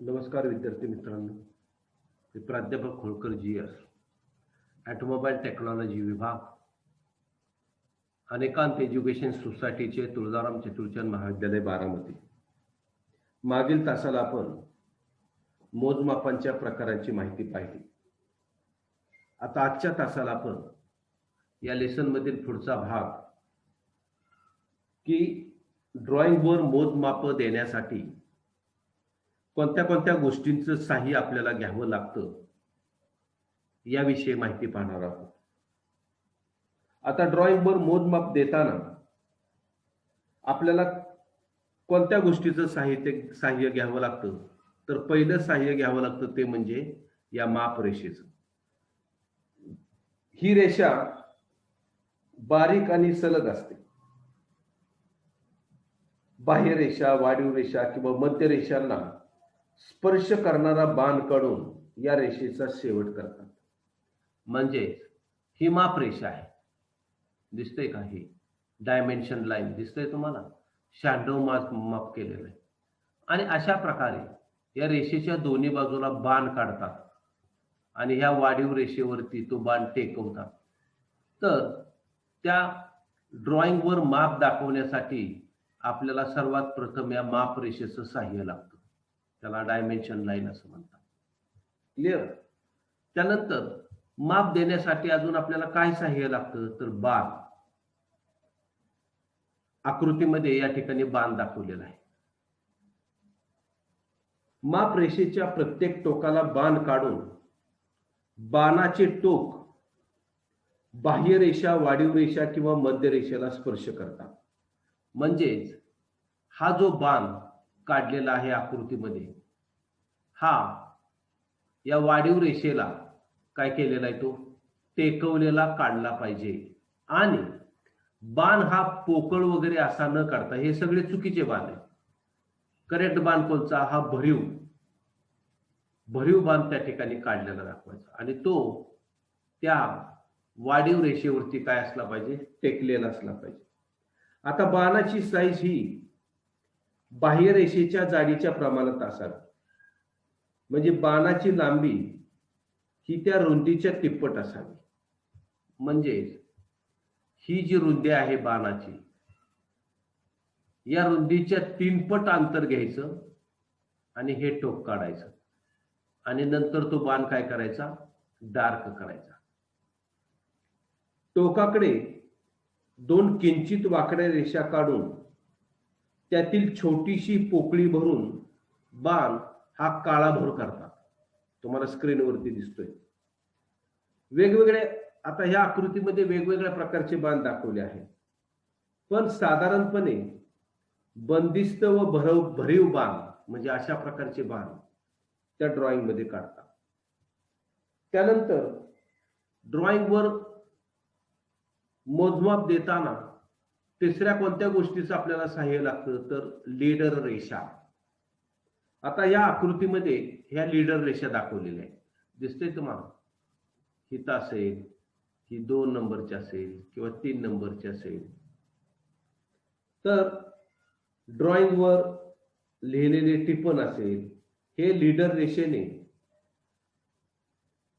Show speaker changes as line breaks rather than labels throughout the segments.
नमस्कार विद्यार्थी मित्रांनो. मी प्राध्यापक Holkar G S automobile technology विभाग. अनेकांत एज्युकेशन सोसायटीचे तुळजाराम चतुर्चंद महाविद्यालय बारामती. मागील तासाला आपण मोजमापांच्या प्रकारांची माहिती पाहिली. आता आजच्या तासाला आपण या लेसनमधील पुढचा भाग की ड्रॉइंगवर मोजमाप देण्यासाठी कोणत्या कोणत्या गोष्टींचं साह्य आपल्याला घ्यावं लागतं याविषयी माहिती पाहणार आहोत. आता ड्रॉइंगवर मोजमाप देताना आपल्याला कोणत्या गोष्टीचं साहित्य साह्य घ्यावं लागतं? तर पहिलं साह्य घ्यावं लागतं ते म्हणजे या माप रेषेचं. ही रेषा बारीक आणि सलग असते. बाह्य रेषा वाढीव रेषा किंवा मध्य रेषांना स्पर्श करणारा बाण काढून या रेषेचा शेवट करतात. म्हणजे ही माप रेषा आहे. दिसतंय का ही? डायमेन्शन लाईन दिसतंय तुम्हाला? शॅडो माप माप केलेलं आहे. आणि अशा प्रकारे या रेषेच्या दोन्ही बाजूला बाण काढतात. आणि ह्या वाढीव रेषेवरती तो बाण टेकवतात. तर त्या ड्रॉइंगवर माप दाखवण्यासाठी आपल्याला सर्वात प्रथम या माप रेषेचं सहाय्य लागतं. त्याला डायमेन्शन लाईन असं म्हणतात. क्लिअर त्यानंतर माप देण्यासाठी अजून आपल्याला काय सहाय्य लागतं? तर बाण. आकृतीमध्ये या ठिकाणी बाण दाखवलेला आहे. माप रेषेच्या प्रत्येक टोकाला बाण काढून बाणाचे टोक बाह्य रेषा वाढीव रेषा किंवा मध्य रेषेला स्पर्श करतात. म्हणजेच हा जो बाण काढलेला आहे आकृतीमध्ये. हा या वाढीव रेषेला काय केलेला आहे तो? टेकवलेला काढला पाहिजे. आणि बाण हा पोकळ वगैरे असा न काढता हे सगळे चुकीचे बाण आहे करेक्ट बाण कोणचा हा भरीव. भरीव बाण त्या ठिकाणी काढलेला दाखवायचा. आणि तो त्या वाढीव रेषेवरती काय असला पाहिजे? टेकलेला असला पाहिजे. आता बाणाची साईज ही बाह्य रेषेच्या जाडीच्या प्रमाणात असावी म्हणजे बाणाची लांबी ही त्या रुंदीच्या तिप्पट असावी. म्हणजे ही जी रुंदी आहे बाणाची या रुंदीच्या तीनपट अंतर घ्यायचं आणि हे टोक काढायचं. आणि नंतर तो बाण काय करायचा? डार्क करायचा. टोकाकडे दोन किंचित वाकड्या रेषा काढून त्यातील छोटीशी पोकळी भरून बाण हा काळाभोर करतात. तुम्हाला स्क्रीनवरती दिसतोय. वेगवेगळे आता ह्या आकृतीमध्ये वेगवेगळ्या प्रकारचे बाण दाखवले आहेत. पण साधारणपणे बंदिस्त व भरव भरीव बाण म्हणजे अशा प्रकारचे बाण त्या ड्रॉइंगमध्ये काढतात. त्यानंतर ड्रॉइंगवर मोजमाप देताना तिसऱ्या कोणत्या गोष्टीचं आपल्याला सहाय्य लागतं? तर लीडर रेषा. आता या आकृतीमध्ये ह्या लीडर रेषा दाखवलेल्या आहेत. दिसते तुम्हाला? हिता असेल ही दोन नंबरची असेल किंवा तीन नंबरची असेल. तर ड्रॉइंगवर लिहिलेले टिपण असेल हे लीडर रेषेने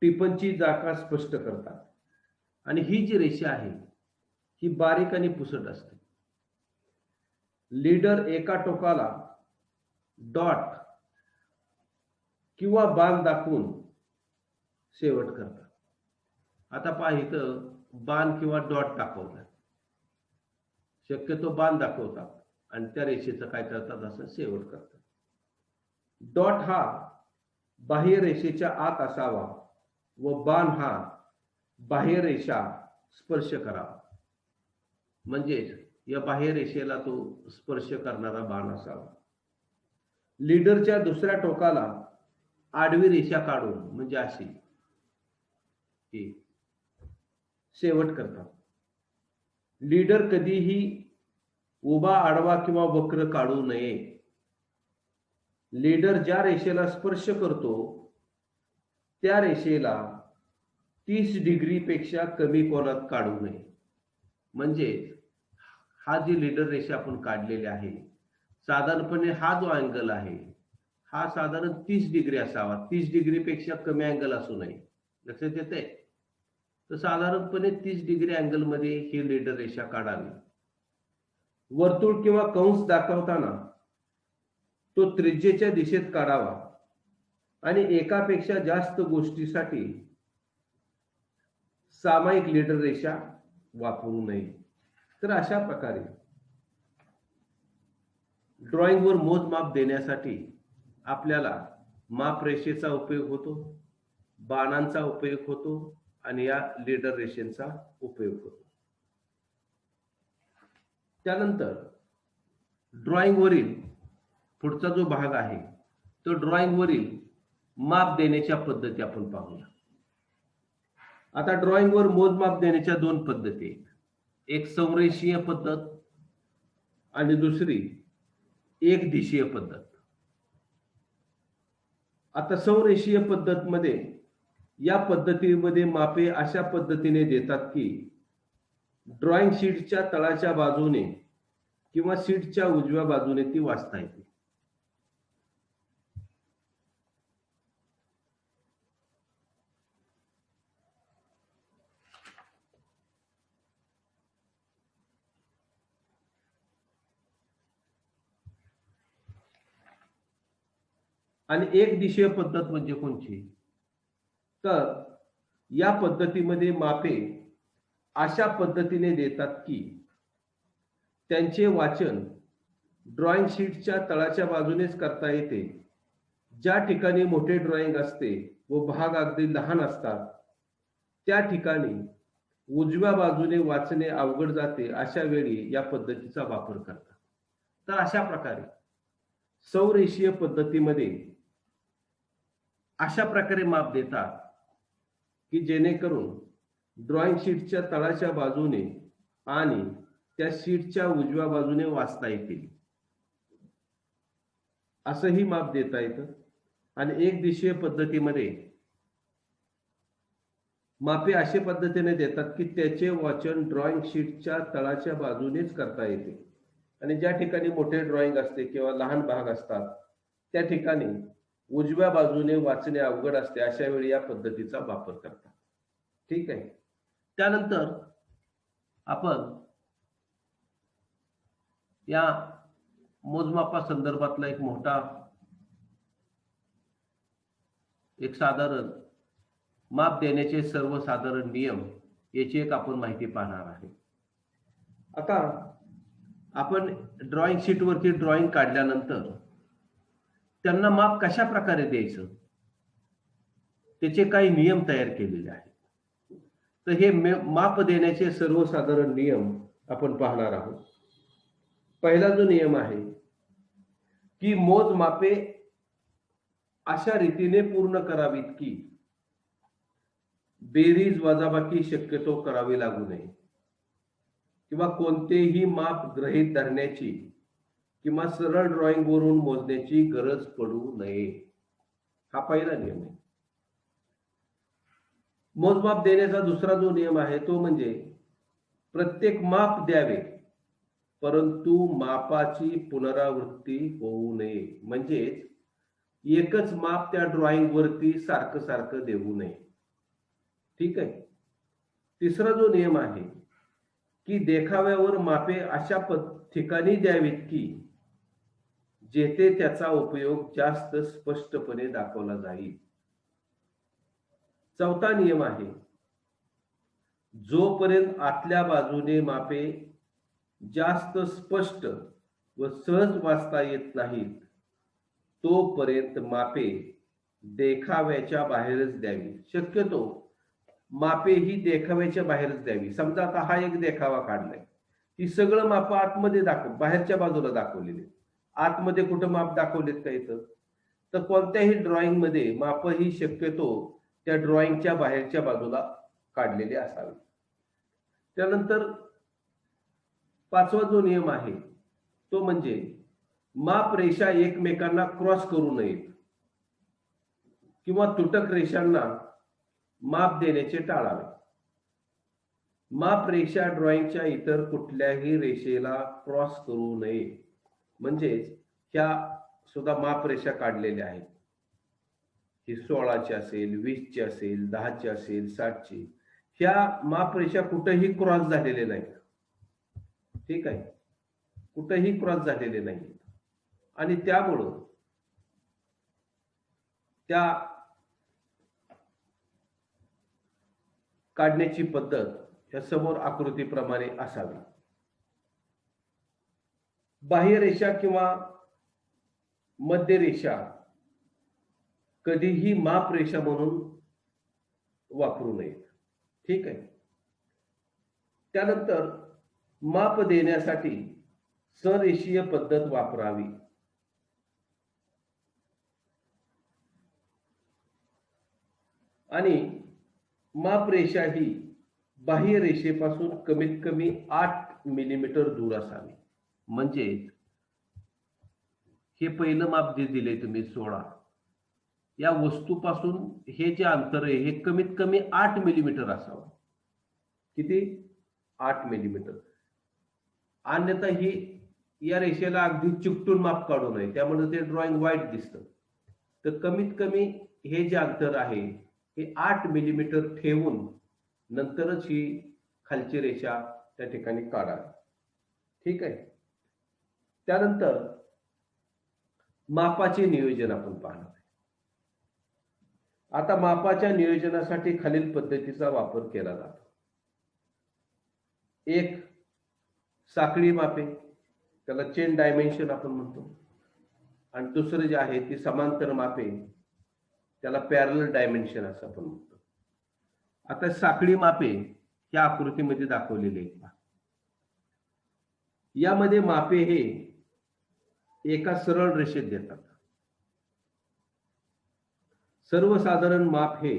टिपणची जागा स्पष्ट करतात. आणि ही जी रेषा आहे ही बारीक आणि पुसट असते. लीडर एका टोकाला डॉट किंवा बाण दाखवून शेवट करतात. आता पहा इथं बाण किंवा डॉट दाखवतात. शक्यतो बाण दाखवतात आणि त्या रेषेचं काय करतात? असं शेवट करतात. डॉट हा बाह्य रेषेच्या आत असावा व बाण हा बाह्य रेषा स्पर्श करावा. म्हणजेच या बाह्य रेषेला तो स्पर्श करणारा बाण असावा. लीडरच्या दुसऱ्या टोकाला आडवी रेषा काढून म्हणजे अशी ही शेवट करतात. लीडर कधीही उभा आडवा किंवा वक्र काढू नये. लीडर ज्या रेषेला स्पर्श करतो त्या रेषेला तीस डिग्री पेक्षा कमी कोनात काढू नये. म्हणजे हा जी लीडर रेषा आपण काढलेली आहे साधारणपणे हा जो अँगल आहे हा साधारण तीस डिग्री असावा. तीस डिग्री पेक्षा कमी अँगल असू नये. लक्षात येते तर साधारणपणे तीस डिग्री अँगलमध्ये ही लीडर रेषा काढावी. वर्तुळ किंवा कंस दाखवताना तो त्रिज्येच्या दिशेत काढावा. आणि एकापेक्षा जास्त गोष्टीसाठी सामायिक लीडर रेषा वापरू नये. तर अशा प्रकारे ड्रॉइंगवर मोजमाप देण्यासाठी आपल्याला माप रेषेचा उपयोग होतो बाणांचा उपयोग होतो आणि या लीडर रेषेचा उपयोग होतो. त्यानंतर ड्रॉइंगवरील पुढचा जो भाग आहे तो ड्रॉइंगवरील माप देण्याच्या पद्धती आपण पाहूया. आता ड्रॉइंगवर मोजमाप देण्याच्या दोन पद्धती आहेत. एक संरेषीय पद्धत आणि दुसरी एक दिशीय पद्धत. आता संरेषीय पद्धत मध्ये या पद्धतीमध्ये मापे अशा पद्धतीने देतात की ड्रॉइंग शीटच्या तळाच्या बाजूने किंवा शीटच्या उजव्या बाजूने ती वाचता येते. आणि एक दिशीय पद्धत म्हणजे कोणची? तर या पद्धतीमध्ये मापे अशा पद्धतीने देतात की त्यांचे वाचन ड्रॉइंग शीटच्या तळाच्या बाजूनेच करता येते. ज्या ठिकाणी मोठे ड्रॉइंग असते व भाग अगदी लहान असतात त्या ठिकाणी उजव्या बाजूने वाचणे अवघड जाते अशा वेळी या पद्धतीचा वापर करतात. तर अशा प्रकारे सौरेषीय पद्धतीमध्ये अशा प्रकारे माप देतात की जेणेकरून ड्रॉइंग शीटच्या तळाच्या बाजूने आणि त्या शीटच्या उजव्या बाजूने वाचता येतील. असंही माप देता येतं. आणि एक दिशीय पद्धतीमध्ये मापे अशा पद्धतीने देतात की त्याचे वाचन ड्रॉइंग शीटच्या तळाच्या बाजूनेच करता येते. आणि ज्या ठिकाणी मोठे ड्रॉइंग असते किंवा लहान भाग असतात त्या ठिकाणी उजव्या बाजूने वाचणे अवघड असते अशा वेळी या पद्धतीचा वापर करतात. ठीक आहे? त्यानंतर आपण या मोजमापा संदर्भातला एक मोठा एक साधारण माप देण्याचे सर्वसाधारण नियम याची एक आपण माहिती पाहणार आहे. आता आपण ड्रॉइंग शीट वरती ड्रॉइंग काढल्यानंतर त्यांना माप कशा प्रकारे द्यायचं? त्याचे काही नियम तयार केलेले आहेत. तर हे माप देण्याचे सर्वसाधारण नियम आपण पाहणार आहोत. पहिला जो नियम आहे की मोजमापे अशा रीतीने पूर्ण करावीत की बेरीज वजाबाकी शक्यतो करावी लागू नये. किंवा कोणतेही माप ग्रहित धरण्याची किंवा सरळ ड्रॉइंगवरून मोजण्याची गरज पडू नये. हा पहिला नियम आहे. मोजमाप देण्याचा दुसरा जो नियम आहे तो म्हणजे प्रत्येक माप द्यावे परंतु मापाची पुनरावृत्ती होऊ नये. म्हणजेच एकच माप त्या ड्रॉइंग वरती सारखं सारखं देऊ नये. ठीक आहे? तिसरा जो नियम आहे की देखाव्यावर मापे अशा ठिकाणी द्यावीत की जेथे त्याचा उपयोग जास्त स्पष्टपणे दाखवला जाईल. चौथा नियम आहे. जोपर्यंत आतल्या बाजूने मापे जास्त स्पष्ट व सहज वाचता येत नाहीत तोपर्यंत मापे देखाव्याच्या बाहेरच द्यावी. शक्यतो मापे ही देखाव्याच्या बाहेरच द्यावी. समजा आता हा एक देखावा काढलाय. ही सगळं माप आतमध्ये दाखव बाहेरच्या बाजूला दाखवलेली. आतमध्ये कुठं माप दाखवलेत का इथं? तर कोणत्याही ड्रॉइंगमध्ये माप ही शक्यतो त्या ड्रॉइंगच्या बाहेरच्या बाजूला काढलेले असावे. त्यानंतर पाचवा जो नियम आहे तो म्हणजे माप रेषा एकमेकांना क्रॉस करू नयेत किंवा तुटक रेषांना माप देण्याचे टाळावे. माप रेषा ड्रॉइंगच्या इतर कुठल्याही रेषेला क्रॉस करू नये. म्हणजेच ह्या सुद्धा मापरेषा काढलेल्या आहेत. ही सोळाची असेल वीसची असेल दहाची असेल साठची ह्या मापरेषा कुठेही क्रॉस झालेले नाहीत. ठीक आहे? कुठेही क्रॉस झालेले नाही आणि त्यामुळं त्या काढण्याची पद्धत ह्या समोर आकृतीप्रमाणे असावी. बाह्यरेषा किंवा मध्यरेषा कधीही माप रेषा म्हणून वापरू नयेत ठीक आहे? त्यानंतर माप देण्यासाठी सरेषीय पद्धत वापरावी. आणि माप रेषा ही बाह्य रेषेपासून कमीत कमी आठ मिलीमीटर दूर असावी. म्हणजे हे पहिलं माप जे दिले तुम्ही सोळा या वस्तूपासून हे जे अंतर आहे हे कमीत कमी आठ मिलीमीटर असावं. किती? आठ मिलीमीटर अन्यथा ही या रेषेला अगदी चिकटून माप काढू नये त्यामुळे ते ड्रॉइंग वाईट दिसतं. तर कमीत कमी हे जे अंतर आहे हे आठ मिलीमीटर ठेवून नंतरच ही खालची रेषा त्या ठिकाणी काढा. ठीक आहे? त्यानंतर मापाचे नियोजन आपण पाहणार आहे. आता मापाच्या नियोजनासाठी खालील पद्धतीचा वापर केला जातो. एक साखळी मापे. त्याला चेन डायमेन्शन आपण म्हणतो. आणि दुसरं जे आहे ती समांतर मापे. त्याला पॅरल डायमेन्शन असं आपण म्हणतो. आता साखळी मापे या आकृतीमध्ये दाखवलेली आहेत. यामध्ये मापे हे एका सरळ रेषेत देतात. सर्वसाधारण माप हे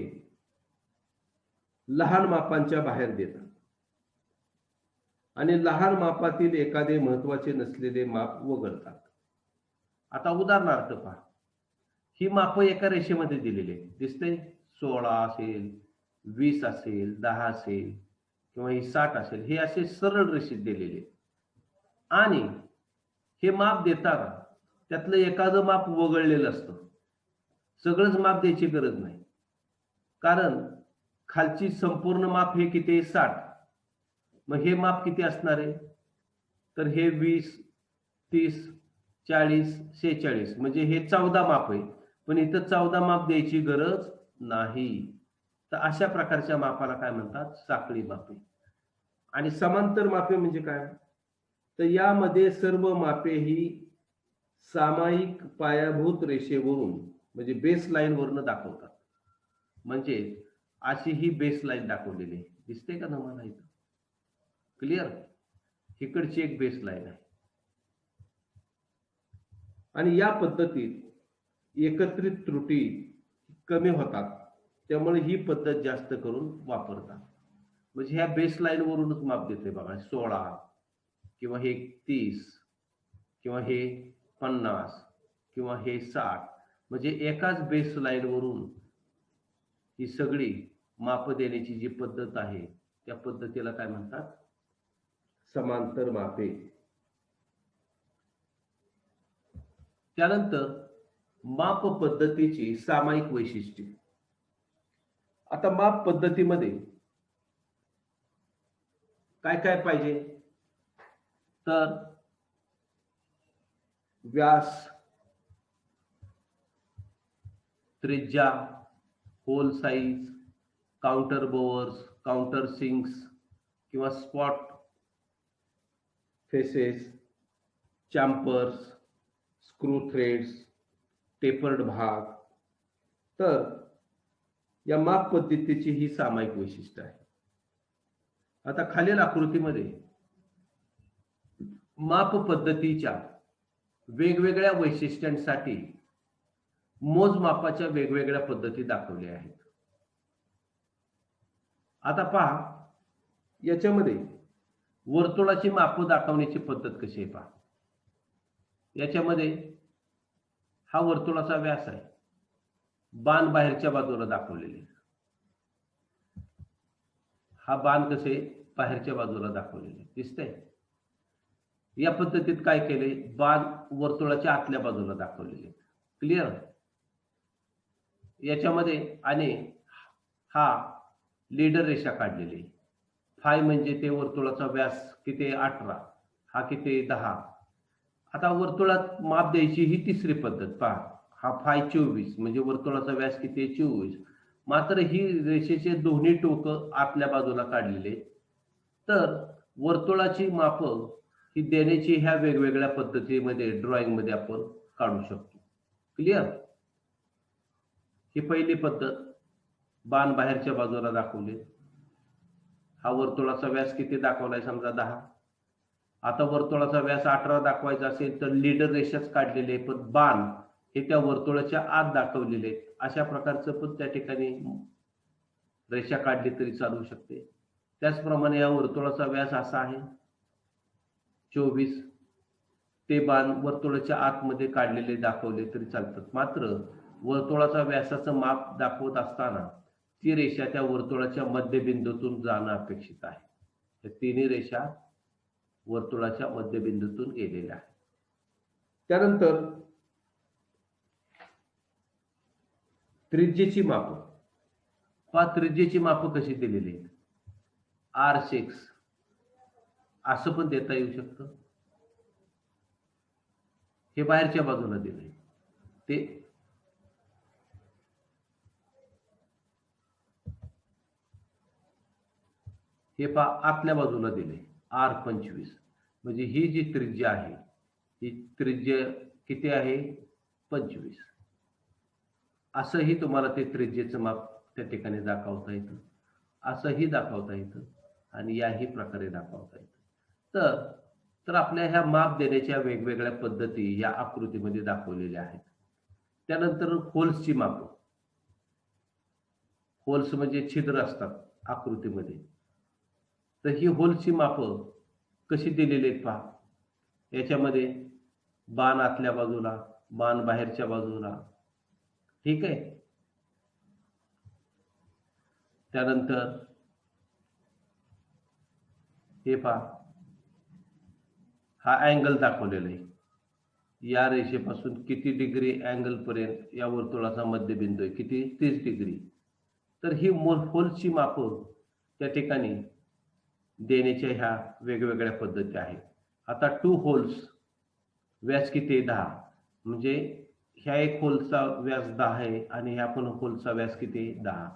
लहान मापांच्या बाहेर देतात. आणि लहान मापातील एखादे महत्त्वाचे नसलेले माप वगळतात. आता उदाहरणार्थ पहा. ही माप एका रेषेमध्ये दिलेली आहेत. दिसते सोळा असेल वीस असेल दहा असेल किंवा ही साठ असेल. हे असे सरळ रेषेत दिलेले आणि हे माप देताना त्यातलं एखादं माप वगळलेलं असतं. सगळंच माप द्यायची गरज नाही. कारण खालची संपूर्ण माप हे किती? आहे साठ. मग हे माप किती असणार आहे? तर हे वीस तीस चाळीस शेहेचाळीस. म्हणजे हे चौदा माप आहे. पण इथं चौदा माप द्यायची गरज नाही. तर अशा प्रकारच्या मापाला काय म्हणतात? साखळी मापे आणि समांतर मापे म्हणजे काय? तर यामध्ये सर्व मापे ही सामायिक पायाभूत रेषेवरून म्हणजे बेस लाईन वरून दाखवतात. म्हणजे अशी ही बेस लाईन दाखवलेली आहे. दिसते का तुम्हाला इथं? क्लिअर इकडची एक बेस लाईन आहे. आणि या पद्धतीत एकत्रित त्रुटी कमी होतात. त्यामुळे ही पद्धत जास्त करून वापरतात. म्हणजे ह्या बेस लाईन वरूनच माप देते बघा. सोळा किंवा हे तीस किंवा हे पन्नास किंवा हे साठ म्हणजे एकाच बेस लाईन वरून ही सगळी माप देण्याची जी पद्धत आहे त्या पद्धतीला काय म्हणतात? समांतर मापे. त्यानंतर माप पद्धतीची सामायिक वैशिष्ट्ये. आता माप पद्धतीमध्ये काय काय पाहिजे? तर व्यास त्रिज्या hole size counter bores counter sinks किंवा spot faces chamfers screw threads tapered भाग. तर या माप पद्धतीची ही सामायिक वैशिष्ट्य आहे. आता खालील आकृतीमध्ये माप पद्धतीच्या वेगवेगळ्या वैशिष्ट्यांसाठी मोजमापाच्या वेगवेगळ्या पद्धती दाखवल्या आहेत. आता पहा याच्यामध्ये वर्तुळाची माप दाखवण्याची पद्धत कशी आहे पहा. याच्यामध्ये हा वर्तुळाचा व्यास आहे. बाण बाहेरच्या बाजूला दाखवलेले हा बाण कसे बाहेरच्या बाजूला दाखवलेले दिसतंय? या पद्धतीत काय केले? बाण वर्तुळाच्या आतल्या बाजूला दाखवलेले क्लिअर याच्यामध्ये आणि हा लीडर रेषा काढलेली फाय म्हणजे ते वर्तुळाचा व्यास किती अठरा. हा किती दहा. आता वर्तुळात माप द्यायची ही तिसरी पद्धत पहा. हा फाय चोवीस म्हणजे वर्तुळाचा व्यास किती आहे? चोवीस. मात्र ही रेषेचे दोन्ही टोक आतल्या बाजूला काढलेले तर वर्तुळाची माप ही देण्याची ह्या वेगवेगळ्या पद्धतीमध्ये ड्रॉइंगमध्ये आपण काढू शकतो. क्लिअर ही पहिली पद्धत बाण बाहेरच्या बाजूला दाखवले. हा वर्तुळाचा व्यास किती दाखवलाय समजा दहा. आता वर्तुळाचा व्यास अठरा दाखवायचा असेल तर लीडर रेषाच काढलेले आहे, पण बाण हे त्या वर्तुळाच्या आत दाखवलेले आहेत. अशा प्रकारचं पण त्या ठिकाणी रेषा काढली तरी चालू शकते. त्याचप्रमाणे या वर्तुळाचा व्यास असा आहे. चोवीस ते बाण वर्तुळाच्या आतमध्ये काढलेले दाखवले तरी चालतात. मात्र वर्तुळाचा व्यासाचं माप दाखवत असताना ती रेषा त्या वर्तुळाच्या मध्यबिंदूतून जाणं अपेक्षित आहे. त्या तिन्ही रेषा वर्तुळाच्या मध्यबिंदूतून गेलेल्या आहेत. त्यानंतर त्रिज्येची माप. पहा त्रिज्येची माप कशी दिलेली आहेत. R six. असं पण देता येऊ शकतं? हे बाहेरच्या बाजूला दिलंय. ते हे पा आतल्या बाजूला दिले आर पंचवीस. म्हणजे ही जी त्रिज्या आहे ही त्रिज्य किती आहे? पंचवीस. असंही तुम्हाला ते त्रिज्येचं माप त्या ठिकाणी दाखवता येतं. असंही दाखवता येतं आणि याही प्रकारे दाखवता येतं. तर तर आपल्या ह्या माप देण्याच्या वेगवेगळ्या पद्धती या आकृतीमध्ये दाखवलेल्या आहेत. त्यानंतर होल्सची माप. होल्स म्हणजे छिद्र असतात आकृतीमध्ये. तर ही होलची माप कशी दिलेली आहेत पहा. याच्यामध्ये बाण आतल्या बाजूला बाण बाहेरच्या बाजूला. ठीक आहे? त्यानंतर हे पहा. हा अँगल दाखवलेला आहे. या रेषेपासून किती डिग्री अँगल पर्यंत या वर्तुळाचा मध्यबिंदू आहे? किती? तीस डिग्री तर ही होलची माप त्या ठिकाणी देण्याच्या ह्या वेगवेगळ्या पद्धती आहेत. आता टू होल्स व्यास किती आहे? दहा. म्हणजे ह्या एक होलचा व्यास दहा आहे आणि ह्या पण होलचा व्यास किती आहे? दहा.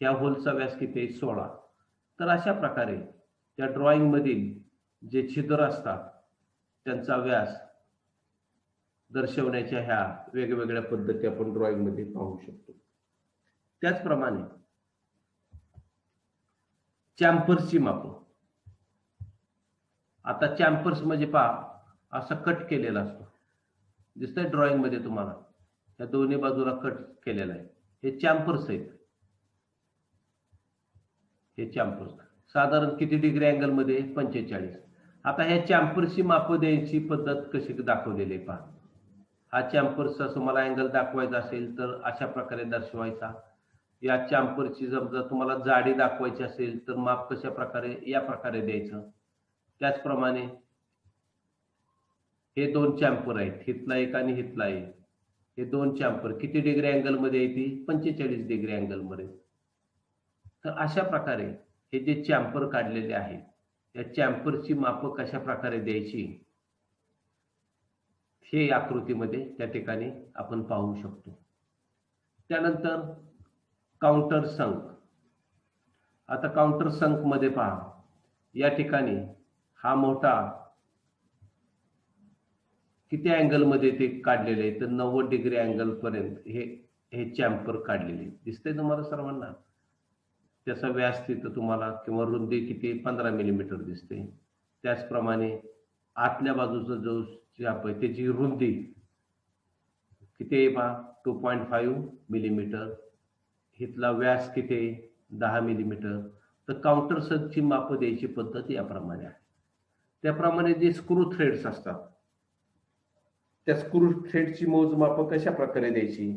ह्या होलचा व्यास किती आहे? सोळा. तर अशा प्रकारे त्या ड्रॉइंग मधील जे छिद्र असतात त्यांचा व्यास दर्शवण्याच्या ह्या वेगवेगळ्या पद्धती आपण ड्रॉइंगमध्ये पाहू शकतो. त्याचप्रमाणे चॅम्पर्सची माप. आता चॅम्पर्स म्हणजे पहा असा कट केलेला असतो. दिसतंय ड्रॉइंगमध्ये तुम्हाला. या दोन्ही बाजूला कट केलेला आहे. हे चॅम्पर्स आहेत. हे चॅम्पर्स साधारण किती डिग्री अँगलमध्ये? पंचेचाळीस. आता ह्या चॅम्पर्सची माप द्यायची पद्धत कशी दाखवलेली आहे पहा. हा चॅम्पर्सचा तुम्हाला अँगल दाखवायचा असेल तर अशा प्रकारे दर्शवायचा. या चॅम्परची समजा तुम्हाला जाडी दाखवायची असेल तर माप कशा प्रकारे या प्रकारे द्यायचं. त्याचप्रमाणे हे दोन चॅम्पर आहेत हितला एक आणि हितला एक. हे दोन चॅम्पर किती डिग्री अँगलमध्ये येते पंचेचाळीस डिग्री अँगलमध्ये. तर अशा प्रकारे हे जे चॅम्पर काढलेले आहेत या चॅम्परची माप कशा प्रकारे द्यायची? हे आकृतीमध्ये त्या ठिकाणी आपण पाहू शकतो. त्यानंतर काउंटर संक आता काउंटर संकमध्ये पहा. या ठिकाणी हा मोठा किती अँगलमध्ये ते काढलेले आहे? तर नव्वद डिग्री अँगल पर्यंत हे हे चॅम्पर काढलेले दिसतंय तुम्हाला सर्वांना? त्याचा व्यास तिथं तुम्हाला किंवा रुंदी किती पंधरा मिलीमीटर दिसते. त्याचप्रमाणे आतल्या बाजूचा जो चाप आहे त्याची रुंदी किती आहे पहा टू पॉईंट फाईव्ह मिलीमीटर इथला व्यास किती आहे? दहा मिलीमीटर तर काउंटर माप द्यायची पद्धत याप्रमाणे आहे. त्याप्रमाणे जे स्क्रू थ्रेड्स असतात त्या स्क्रू थ्रेडची मोजमाप कशा प्रकारे द्यायची?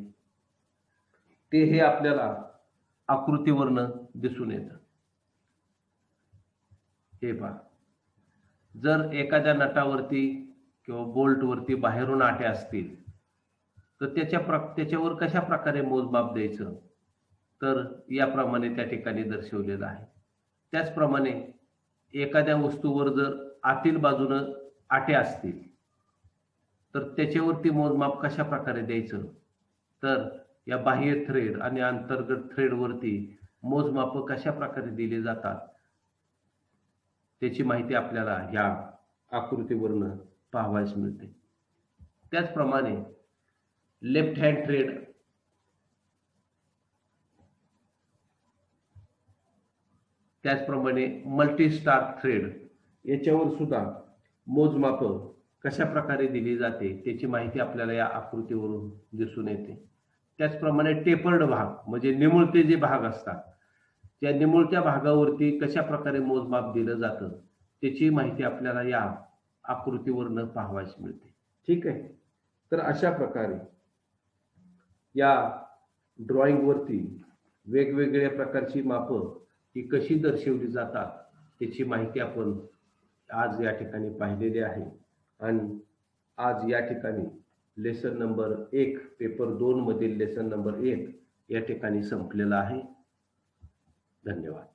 ते हे आपल्याला आकृतीवरनं दिसून येतं. हे पहा. जर एखाद्या नटावरती किंवा बोल्टवरती बाहेरून आटे असतील तर त्याच्या प्र त्याच्यावर कशा प्रकारे मोजमाप द्यायचं? तर याप्रमाणे त्या ठिकाणी दर्शवलेलं आहे. त्याचप्रमाणे एखाद्या वस्तूवर जर आतील बाजूनं आटे असतील तर त्याच्यावरती मोजमाप कशा प्रकारे द्यायचं? तर या बाह्य थ्रेड आणि अंतर्गत थ्रेडवरती मोजमाप कशा प्रकारे दिली जातात त्याची माहिती आपल्याला ह्या आकृतीवरनं पाहावयास मिळते. त्याचप्रमाणे लेफ्ट हँड ट्रेड त्याचप्रमाणे मल्टी स्टार थ्रेड याच्यावर सुद्धा मोजमाप कशा प्रकारे दिली जाते त्याची माहिती आपल्याला या आकृतीवरून दिसून येते. त्याचप्रमाणे टेपर्ड भाग म्हणजे निमुळते जे भाग असतात त्या निमुळत्या भागावरती कशा प्रकारे मोजमाप दिलं जातं त्याची माहिती आपल्याला या आकृतीवरनं पाहावयास मिळते. ठीक आहे? तर अशा प्रकारे या ड्रॉइंगवरती वेगवेगळ्या प्रकारची मापं ही कशी दर्शवली जातात त्याची माहिती आपण आज या ठिकाणी पाहिलेली आहे. आणि आज या ठिकाणी लेसन नंबर एक पेपर दोन मधील लेसन नंबर एक या ठिकाणी संपलेला आहे. धन्यवाद